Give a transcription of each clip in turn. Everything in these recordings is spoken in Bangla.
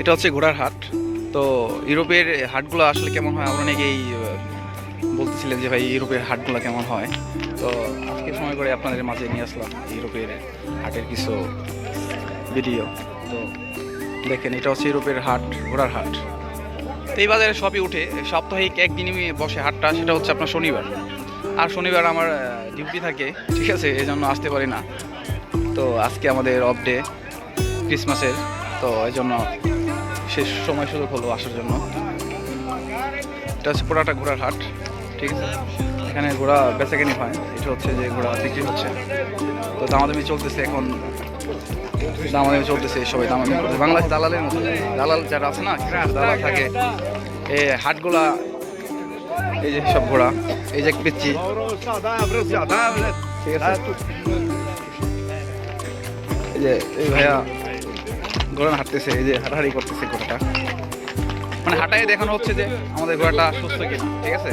এটা হচ্ছে ঘোড়ার হাট। তো ইউরোপের হাটগুলো আসলে কেমন হয়? আমরা অনেকেই বলতেছিলেন যে ভাই, ইউরোপের হাটগুলো কেমন হয়? তো আজকে সময় করে আপনাদের মাঝে নিয়ে আসলাম ইউরোপের হাটের কিছু ভিডিও। তো দেখেন, এটা হচ্ছে ইউরোপের হাট, ঘোড়ার হাট। তো এই বাজারে সবই উঠে। সাপ্তাহিক একদিনই বসে হাটটা, সেটা হচ্ছে আপনার শনিবার। আর শনিবার আমার ডিউটি থাকে, ঠিক আছে? এই জন্য আসতে পারি না। তো আজকে আমাদের অফ ডে ক্রিসমাসের তো এই জন্য শেষ সময় সুযোগ হলো আসার জন্য। এটা হচ্ছে পুরাটা ঘোড়ার হাট, ঠিক আছে? এখানে ঘোড়া বেচাকেনি হয়, এটা হচ্ছে যে ঘোড়া বিক্রি হচ্ছে। তো দামাদামি চলতেছে এখন, দামাদামি চলতেছে সবাই দামাদামি করতেছে। বাংলাদেশ দালালের মতো, দালাল যারা আছে না দালাল থাকে এই হাটগুলা, এই যে সব ঘোড়া, এই যে পিচ্ছি ঠিক আছে? এই যে, এই ভাইয়া ঘোড়া হাঁটতেছে এই যে হাঁটাহাঁটি করতেছে ঘোড়াটা। মানে হাঁটায় দেখানো হচ্ছে যে আমাদের ঘোড়াটা সুস্থ কিনা ঠিক আছে?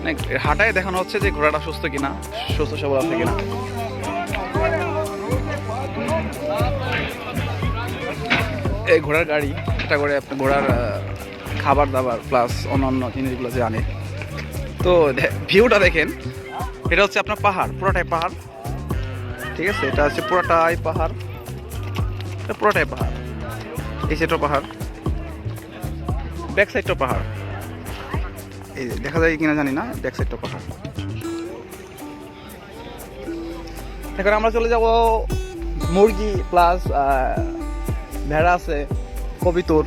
মানে হাঁটায় দেখানো হচ্ছে যে ঘোড়াটা সুস্থ কিনা সুস্থ সবল আছে কিনা। এই ঘোড়ার গাড়ি এটা করে আপনি ঘোড়ার খাবার দাবার প্লাস অন্যান্য জিনিসগুলো যে আনে। তো ভিউটা দেখেন এটা হচ্ছে আপনার পাহাড় পুরোটাই পাহাড়। ঠিক আছে এটা হচ্ছে পুরোটাই পাহাড়। পুরোটাই পাহাড়। এই সাইডটা পাহাড়। ব্যাক সাইডটা পাহাড়। এই দেখা যায় কিনা জানি না ব্যাক সাইডটা পাহাড়। এখন আমরা চলে যাব মুরগি প্লাস ভেড়া আছে কবিতর।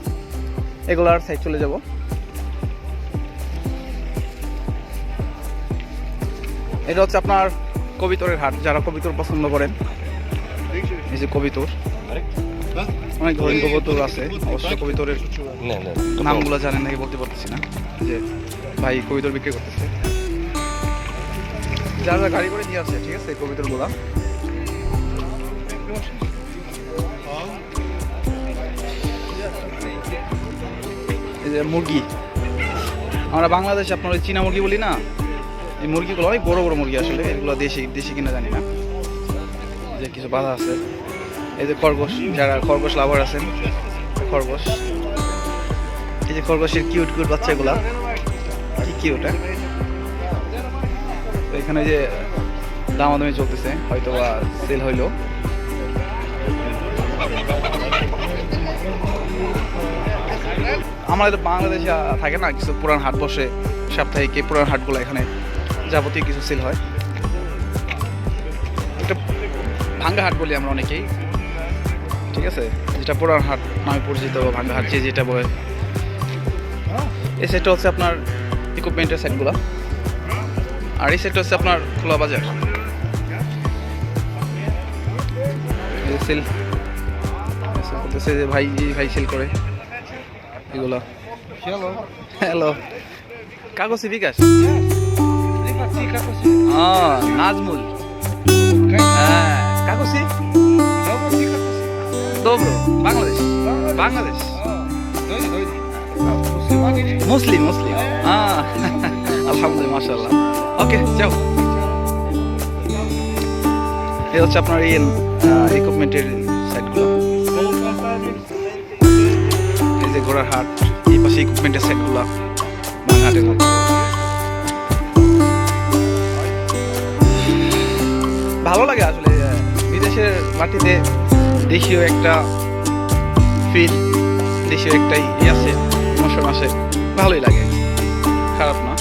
এগুলার সাইড চলে যাব। এটা হচ্ছে আপনার কবিতরের হাট যারা কবিতর পছন্দ করেন। এই যে কবিতর। অনেক ধরনের কবুতর আছে অবশ্য কবিতরের নামগুলো জানেন নাকি বলতে পারতেছি না। যে ভাই কবিতর বিক্রি করতেছে। যারা গাড়ি করে নিয়ে আসছে ঠিক আছে কবিতরগুলা মুরগি। আমরা বাংলাদেশে আপনার ওই চীনা মুরগি বলি না? এই মুরগিগুলো অনেক বড় বড় মুরগি আসলে এগুলো দেশি দেশি কিনা জানি না। যে কিছু বাধা আছে। এই যে খরগোশ, যারা খরগোশ লাভার আছেন, খরগোশ। এই যে খরগোশের কিউট কিউট বাচ্চাগুলা। কি কি ওটা তো এখানে যে দামাদামি চলতেছে হয়তো বা সেল হইল আমাদের বাংলাদেশে থাকে না, কিছু পুরান হাট বসে, সাপ্তাহিক এই পুরান হাটগুলো এখানে যাবতীয় কিছু সেল হয়। এটা ভাঙ্গা হাট বলি আমরা অনেকেই। ঠিক আছে? যেটা পুরান হাট নামে পরিচিত বা ভাঙ্গা হাট যে যেটা বলে। এই সেটটা হচ্ছে আপনার ইকুইপমেন্টের সেটগুলো আর এই সেটটা হচ্ছে আপনার খোলা বাজার। সেল করতেছে যে ভাই ভাই সেল করে। এগুলো। হ্যালো কাগজে বিকাশ? হ্যাঁ নাজমুল। হ্যাঁ কাগজি? Dobro মুসলিম মুসলিম। আলহামদুলিল্লাহ, মাশাআল্লাহ। ওকে, যাও। এই হচ্ছে আপনার এই ইকুইপমেন্টের সাইটগুলো এই যে ঘোড়ার হাট, এই পাশে ইকুইপমেন্টের সেটগুলো বাংহাটের মতো ভালো লাগে আসলে বিদেশের মাটিতে দেশীয় একটা ফিল দেশীয় একটা আছে মৌসুম আছে ভালোই লাগে। খারাপ না।